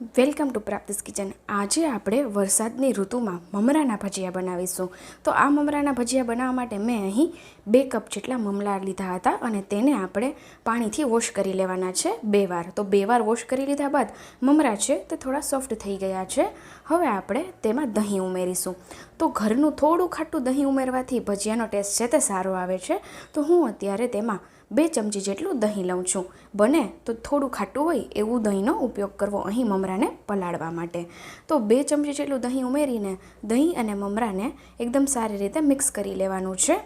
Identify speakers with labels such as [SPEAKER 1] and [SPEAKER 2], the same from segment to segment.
[SPEAKER 1] Welcome to પ્રાપ્તિસ kitchen. આજે આપણે વરસાદની ઋતુમાં મમરાના ભજીયા બનાવીશું. તો આ મમરાના ભજીયા બનાવવા માટે મેં અહીં બે કપ જેટલા મમરા લીધા હતા અને તેને આપણે પાણીથી વોશ કરી લેવાના છે બે વાર. તો બે વાર વોશ કરી લીધા બાદ મમરા છે તે થોડા સોફ્ટ થઈ ગયા છે. હવે આપણે તેમાં દહીં ઉમેરીશું. તો ઘરનું થોડું ખાટું દહીં ઉમેરવાથી ભજીયાનો ટેસ્ટ છે તે સારો આવે છે. તો હું અત્યારે તેમાં બે ચમચી જેટલું દહીં લઉં છું. બને તો થોડું ખાટું હોય એવું દહીંનો ઉપયોગ કરવો અહીં મમરાને પલાળવા માટે. તો બે ચમચી જેટલું દહીં ઉમેરીને દહીં અને મમરાને એકદમ સારી રીતે મિક્સ કરી લેવાનું છે.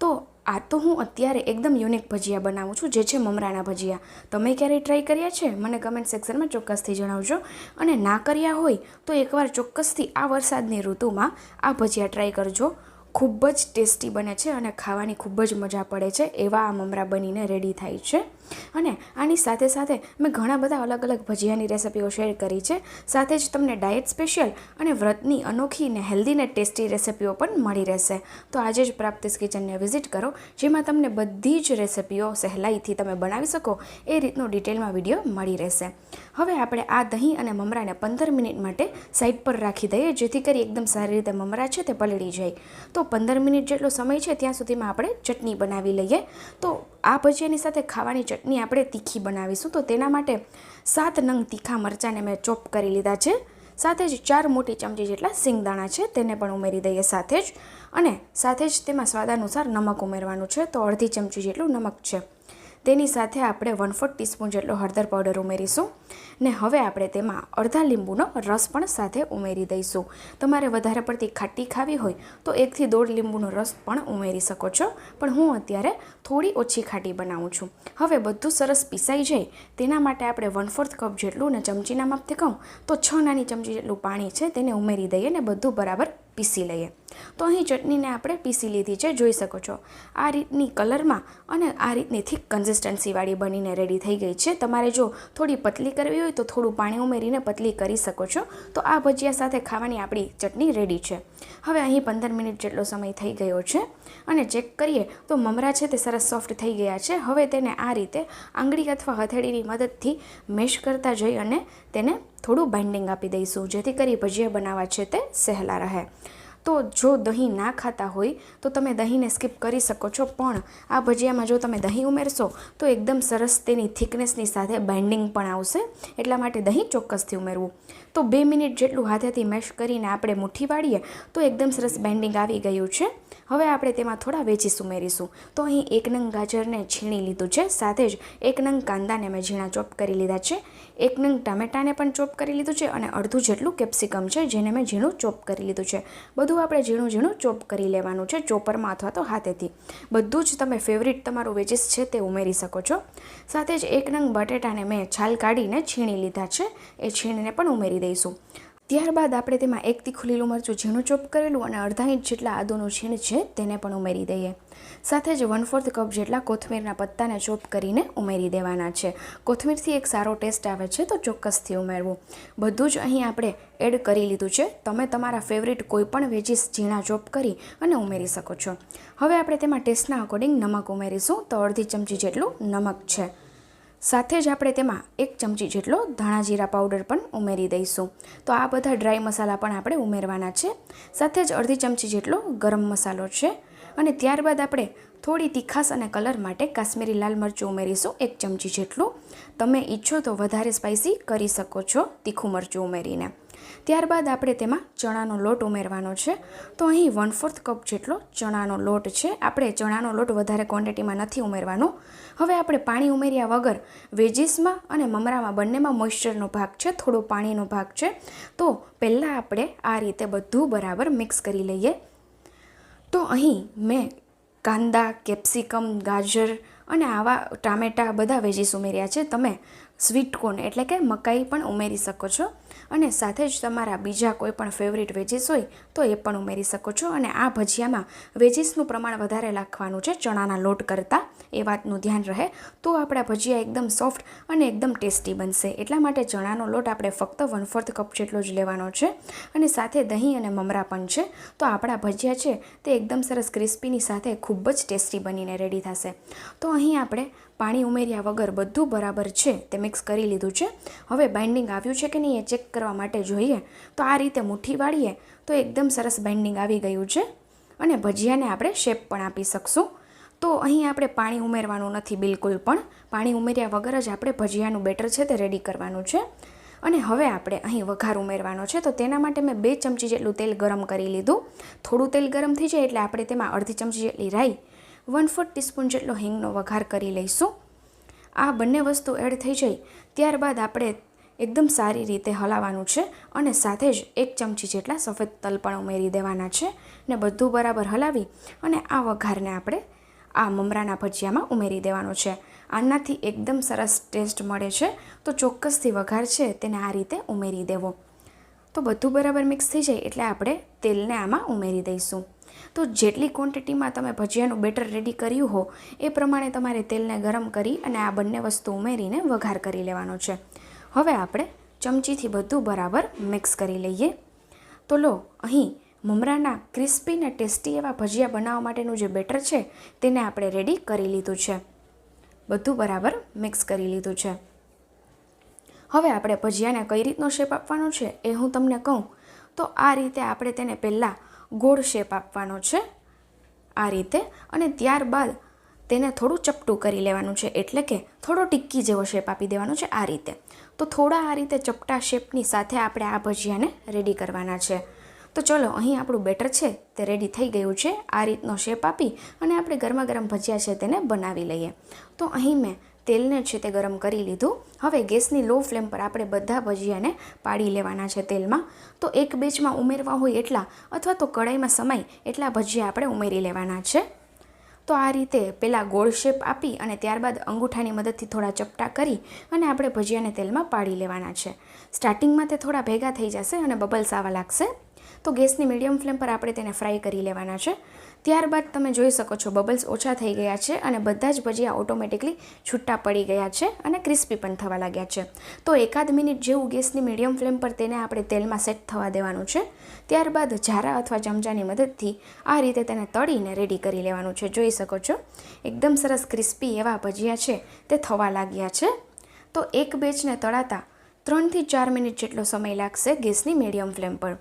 [SPEAKER 1] તો આ તો હું અત્યારે એકદમ યુનિક ભજીયા બનાવું છું, જે છે મમરાના ભજીયા. તમે ક્યારેય ટ્રાય કર્યા છે? મને કમેન્ટ સેક્શનમાં ચોક્કસથી જણાવજો. અને ના કર્યા હોય તો એકવાર ચોક્કસથી આ વરસાદની ઋતુમાં આ ભજીયા ટ્રાય કરજો. ખૂબ જ ટેસ્ટી બને છે અને ખાવાની ખૂબ જ મજા પડે છે, એવા આ મમરા બનીને રેડી થાય છે. અને આની સાથે સાથે મેં ઘણા બધા અલગ અલગ ભજીયાની રેસિપીઓ શેર કરી છે. સાથે જ તમને ડાયટ સ્પેશિયલ અને વ્રતની અનોખી ને હેલ્ધી ને ટેસ્ટી રેસિપીઓ પણ મળી રહેશે. તો આજે જ પ્રાપ્તિસ કિચનને વિઝિટ કરો, જેમાં તમને બધી જ રેસિપીઓ સહેલાઈથી તમે બનાવી શકો, એ રીતનો ડિટેલમાં વીડિયો મળી રહેશે. હવે આપણે આ દહીં અને મમરાને પંદર મિનિટ માટે સાઈડ પર રાખી દઈએ, જેથી કરી એકદમ સારી રીતે મમરા છે તે પલળી જાય. તો પંદર મિનિટ જેટલો સમય છે ત્યાં સુધીમાં આપણે ચટણી બનાવી લઈએ. તો આ ભજીયાની સાથે ખાવાની ચટણી આપણે તીખી બનાવીશું. તો તેના માટે સાત નંગ તીખા મરચાંને મેં ચોપ કરી લીધા છે. સાથે જ ચાર મોટી ચમચી જેટલા સિંગદાણા છે, તેને પણ ઉમેરી દઈએ સાથે જ. અને સાથે જ તેમાં સ્વાદાનુસાર નમક ઉમેરવાનું છે. તો અડધી ચમચી જેટલું નમક છે. તેની સાથે આપણે વન ફોર્થ ટીસ્પૂન જેટલો હળદર પાવડર ઉમેરીશું ને હવે આપણે તેમાં અડધા લીંબુનો રસ પણ સાથે ઉમેરી દઈશું. તમારે વધારે પડતી ખાટી ખાવી હોય તો એકથી દોઢ લીંબુનો રસ પણ ઉમેરી શકો છો. પણ હું અત્યારે થોડી ઓછી ખાટી બનાવું છું. હવે બધું સરસ પીસાઈ જાય તેના માટે આપણે વન ફોર્થ કપ જેટલું ને ચમચીના માપથી કહું તો છ નાની ચમચી જેટલું પાણી છે તેને ઉમેરી દઈએ ને બધું બરાબર પીસી લઈએ. તો અહીં ચટણીને આપણે પીસી લીધી છે, જોઈ શકો છો. આ રીતની કલરમાં અને આ રીતની થીક કન્સિસ્ટન્સીવાળી બનીને રેડી થઈ ગઈ છે. તમારે જો થોડી પતલી કરવી હોય તો થોડું પાણી ઉમેરીને પતલી કરી શકો છો. તો આ ભજીયા સાથે ખાવાની આપણી ચટણી રેડી છે. હવે અહીં પંદર મિનિટ જેટલો સમય થઈ ગયો છે અને ચેક કરીએ તો મમરા છે તે સરસ સોફ્ટ થઈ ગયા છે. હવે તેને આ રીતે આંગળી અથવા હથેળીની મદદથી મેશ કરતા જઈ અને તેને થોડું બાઇન્ડિંગ આપી દઈશું, જેથી કરી ભજીયા બનાવવા છે તે સહેલા રહે. તો જો દહીં ના ખાતા હોય, તો તમે દહીંને સ્કીપ કરી શકો છો, પણ આ ભજીયામાં જો તમે દહીં ઉમેરશો, તો એકદમ સરસ તેની થિકનેસની સાથે બાઇન્ડિંગ પણ આવશે, એટલા માટે દહીં ચોક્કસથી ઉમેરવું. તો બે મિનિટ જેટલું હાથેથી મેશ કરીને આપણે મુઠ્ઠી વાળીએ, તો એકદમ સરસ બેન્ડિંગ આવી ગયું છે. હવે આપણે તેમાં થોડા વેજીસ ઉમેરીશું. તો અહીં એક નંગ ગાજરને છીણી લીધું છે, સાથે જ એક નંગ કાંદાને મેં ઝીણા ચોપ કરી લીધા છે. એક નંગ ટામેટાને પણ ચોપ કરી લીધું છે અને અડધું જેટલું કેપ્સિકમ છે, જેને મેં ઝીણું ચોપ કરી લીધું છે. બધું આપણે ઝીણું ઝીણું ચોપ કરી લેવાનું છે, ચોપરમાં અથવા તો હાથેથી. બધું જ તમે ફેવરિટ તમારું વેજીસ છે તે ઉમેરી શકો છો. સાથે જ એક નંગ બટેટાને મેં છાલ કાઢીને છીણી લીધા છે. એ છીણીને પણ ઉમેરી દઈશું. ત્યારબાદ આપણે તેમાં એક તીખું મરચું ઝીણું ચોપ કરેલું અને અડધા ઇંચ જેટલા આદુનું છીણ છે તેને પણ ઉમેરી દઈએ. સાથે જ વન ફોર્થ કપ જેટલા કોથમીરના પત્તાને ચોપ કરીને ઉમેરી દેવાના છે. કોથમીરથી એક સારો ટેસ્ટ આવે છે, તો ચોક્કસથી ઉમેરવું. બધું જ અહીં આપણે એડ કરી લીધું છે. તમે તમારા ફેવરિટ કોઈપણ વેજીસ ઝીણા ચોપ કરી અને ઉમેરી શકો છો. હવે આપણે તેમાં ટેસ્ટના અકોર્ડિંગ નમક ઉમેરીશું. તો અડધી ચમચી જેટલું નમક છે. સાથે જ આપણે તેમાં એક ચમચી જેટલો ધાણા જીરા પાવડર પણ ઉમેરી દઈશું. તો આ બધા ડ્રાય મસાલા પણ આપણે ઉમેરવાના છે. સાથે જ અડધી ચમચી જેટલો ગરમ મસાલો છે. અને ત્યારબાદ આપણે થોડી તીખાસ અને કલર માટે કાશ્મીરી લાલ મરચું ઉમેરીશું એક ચમચી જેટલું. તમે ઈચ્છો તો વધારે સ્પાઇસી કરી શકો છો તીખું મરચું ઉમેરીને. ત્યારબાદ આપણે તેમાં ચણાનો લોટ ઉમેરવાનો છે. તો અહીં વન ફોર્થ કપ જેટલો ચણાનો લોટ છે. આપણે ચણાનો લોટ વધારે ક્વોન્ટિટીમાં નથી ઉમેરવાનો. હવે આપણે પાણી ઉમેર્યા વગર વેજીસમાં અને મમરામાં બંનેમાં મોઇશ્ચરનો ભાગ છે, થોડો પાણીનો ભાગ છે. તો પહેલાં આપણે આ રીતે બધું બરાબર મિક્સ કરી લઈએ. તો અહીં મેં કાંદા, કેપ્સિકમ, ગાજર અને આવા ટામેટાં બધા વેજીસ ઉમેર્યા છે. તમે સ્વીટ કોર્ન એટલે કે મકાઈ પણ ઉમેરી શકો છો. અને સાથે જ તમારા બીજા કોઈ પણ ફેવરિટ વેજીસ હોય તો એ પણ ઉમેરી શકો છો. અને આ ભજીયામાં વેજીસનું પ્રમાણ વધારે રાખવાનું છે ચણાના લોટ કરતાં. એ વાતનું ધ્યાન રહે, તો આપણા ભજીયા એકદમ સોફ્ટ અને એકદમ ટેસ્ટી બનશે. એટલા માટે ચણાનો લોટ આપણે ફક્ત વન ફોર્થ કપ જેટલો જ લેવાનો છે. અને સાથે દહીં અને મમરા પણ છે. તો આપણા ભજીયા છે તે એકદમ સરસ ક્રિસ્પીની સાથે ખૂબ જ ટેસ્ટી બનીને રેડી થશે. તો અહીં આપણે પાણી ઉમેર્યા વગર બધું બરાબર છે તે મિક્સ કરી લીધું છે. હવે બાઇન્ડિંગ આવ્યું છે કે નહીં એ ચેક કરવા માટે જોઈએ. તો આ રીતે મુઠ્ઠી વાળીએ તો એકદમ સરસ બાઇન્ડિંગ આવી ગયું છે. અને ભજીયાને આપણે શેપ પણ આપી શકશું. તો અહીં આપણે પાણી ઉમેરવાનું નથી બિલકુલ પણ પાણી ઉમેર્યા વગર જ આપણે ભજીયાનું બેટર છે તે રેડી કરવાનું છે. અને હવે આપણે અહીં વઘાર ઉમેરવાનો છે તો તેના માટે મેં બે ચમચી જેટલું તેલ ગરમ કરી લીધું. થોડું તેલ ગરમ થઈ જાય એટલે આપણે તેમાં અડધી ચમચી જેટલી રાઈ વન ફોર્થ ટીસ્પૂન જેટલો હિંગનો વઘાર કરી લઈશું. આ બંને વસ્તુ એડ થઈ જાય ત્યારબાદ આપણે એકદમ સારી રીતે હલાવવાનું છે અને સાથે જ એક ચમચી જેટલા સફેદ તલ પણ ઉમેરી દેવાના છે. ને બધું બરાબર હલાવી અને આ વઘારને આપણે આ મમરાના ભજીયામાં ઉમેરી દેવાનો છે. આનાથી એકદમ સરસ ટેસ્ટ મળે છે. તો ચોક્કસથી વઘાર છે તેને આ રીતે ઉમેરી દેવો. તો બધું બરાબર મિક્સ થઈ જાય એટલે આપણે તેલને આમાં ઉમેરી દઈશું. તો જેટલી ક્વોન્ટિટીમાં તમે ભજીયાનું બેટર રેડી કર્યું હો, એ પ્રમાણે તમારે તેલને ગરમ કરી અને આ બંને વસ્તુ ઉમેરીને વઘાર કરી લેવાનો છે. હવે આપણે ચમચીથી બધું બરાબર મિક્સ કરી લઈએ. તો લો, અહીં મમરાના ક્રિસ્પી ને ટેસ્ટી એવા ભજીયા બનાવવા માટેનું જે બેટર છે, તેને આપણે રેડી કરી લીધું છે. બધું બરાબર મિક્સ કરી લીધું છે. હવે આપણે ભજીયાને કઈ રીતનો શેપ આપવાનો છે, એ હું તમને કહું. તો આ રીતે આપણે તેને પહેલાં ગોળ શેપ આપવાનો છે, આ રીતે. અને ત્યારબાદ તેને થોડું ચપટું કરી લેવાનું છે, એટલે કે થોડો ટિક્કી જેવો શેપ આપી દેવાનો છે, આ રીતે. તો થોડા આ રીતે ચપટા શેપની સાથે આપણે આ ભજીયાને રેડી કરવાના છે. તો ચલો, અહીં આપણું બેટર છે, તે રેડી થઈ ગયું છે, આ રીતનો શેપ આપી અને આપણે ગરમા ગરમ ભજીયા છે તેને બનાવી લઈએ. તો અહીં મેં તેલને છે તે ગરમ કરી લીધું. હવે ગેસની લો ફ્લેમ પર આપણે બધા ભજીયાને પાડી લેવાના છે તેલમાં. તો એક બેચમાં ઉમેરવા હોય એટલા અથવા તો કડાઈમાં સમાય એટલા ભજીયા આપણે ઉમેરી લેવાના છે. તો આ રીતે પહેલાં ગોળ શેપ આપી અને ત્યારબાદ અંગૂઠાની મદદથી થોડા ચપટા કરી અને આપણે ભજીયાને તેલમાં પાડી લેવાના છે. સ્ટાર્ટિંગમાં તે થોડા ભેગા થઈ જશે અને બબલ્સ આવવા લાગશે. તો ગેસની મીડિયમ ફ્લેમ પર આપણે તેને ફ્રાય કરી લેવાના છે. ત્યારબાદ તમે જોઈ શકો છો બબલ્સ ઓછા થઈ ગયા છે અને બધા જ ભજીયા ઓટોમેટિકલી છૂટા પડી ગયા છે અને ક્રિસ્પી પણ થવા લાગ્યા છે. તો એકાદ મિનિટ જેવું ગેસની મીડિયમ ફ્લેમ પર તેને આપણે તેલમાં સેટ થવા દેવાનું છે. ત્યારબાદ ઝારા અથવા ચમચાની મદદથી આ રીતે તેને તળીને રેડી કરી લેવાનું છે. જોઈ શકો છો? એકદમ સરસ ક્રિસ્પી એવા ભજીયા છે. તે થવા લાગ્યા છે. તો એક બેચને તળાતા ત્રણથી ચાર મિનિટ જેટલો સમય લાગશે ગેસની મીડિયમ ફ્લેમ પર.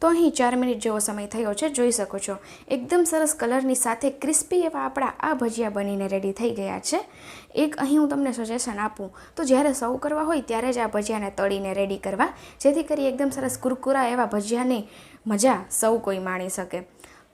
[SPEAKER 1] તો અહીં ચાર મિનિટ જેવો સમય થયો છે, જોઈ શકો છો. એકદમ સરસ કલરની સાથે ક્રિસ્પી એવા આપણા આ ભજીયા બનીને રેડી થઈ ગયા છે. એક અહીં હું તમને સજેશન આપું. તો જ્યારે સૌ કરવા હોય ત્યારે જ આ ભજીયાને તળીને રેડી કરવા, જેથી કરી એકદમ સરસ કુરકુરા એવા ભજીયાની મજા સૌ કોઈ માણી શકે.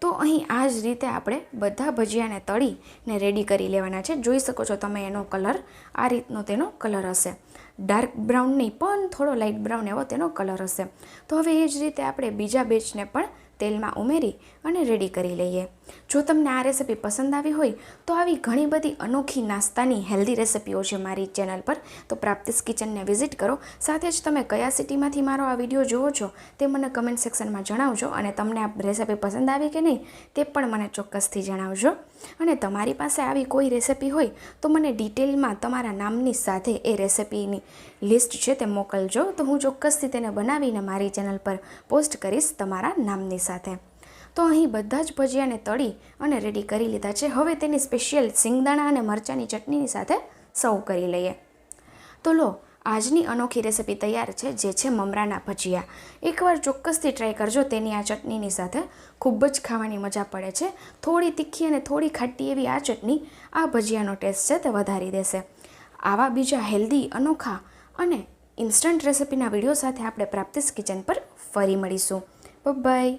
[SPEAKER 1] તો અહીં આ જ રીતે આપણે બધા ભજીયાને તળીને રેડી કરી લેવાના છે. જોઈ શકો છો તમે એનો કલર આ રીતનો તેનો કલર હશે. ડાર્ક બ્રાઉન નહીં, પણ થોડો લાઇટ બ્રાઉન એવો તેનો કલર હશે. તો હવે એ જ રીતે આપણે બીજા બેચને પણ તેલમાં ઉમેરી અને રેડી કરી લઈએ. જો તમને આ રેસિપી પસંદ આવી હોય, તો આવી ઘણી બધી અનોખી નાસ્તાની હેલ્ધી રેસિપીઓ છે મારી ચેનલ પર. તો પ્રાપ્તિસ કિચનને વિઝિટ કરો. સાથે જ તમે કયા સિટીમાંથી મારો આ વીડિયો જુઓ છો, તે મને કમેન્ટ સેક્શનમાં જણાવજો અને તમને આ રેસિપી પસંદ આવી કે નહીં, તે પણ મને ચોક્કસથી જણાવજો. અને તમારી પાસે આવી કોઈ રેસિપી હોય, તો મને ડિટેલમાં તમારા નામની સાથે એ રેસિપીની લિસ્ટ છે તે મોકલજો. તો હું ચોક્કસથી તેને બનાવીને મારી ચેનલ પર પોસ્ટ કરીશ તમારા નામની સાથે. તો અહીં બધા જ ભજીયાને તળી અને રેડી કરી લીધા છે. હવે તેની સ્પેશિયલ સિંગદાણા અને મરચાંની ચટણીની સાથે સર્વ કરી લઈએ. તો લો, આજની અનોખી રેસિપી તૈયાર છે, જે છે મમરાના ભજીયા. એકવાર ચોક્કસથી ટ્રાય કરજો, તેની આ ચટણીની સાથે ખૂબ જ ખાવાની મજા પડે છે. થોડી તીખી અને થોડી ખાટી એવી આ ચટણી આ ભજીયાનો ટેસ્ટ છે તે વધારી દેશે. આવા બીજા હેલ્ધી અનોખા અને ઇન્સ્ટન્ટ રેસિપીના વીડિયો સાથે આપણે પ્રાપ્તિસ કિચન પર ફરી મળીશું. Bye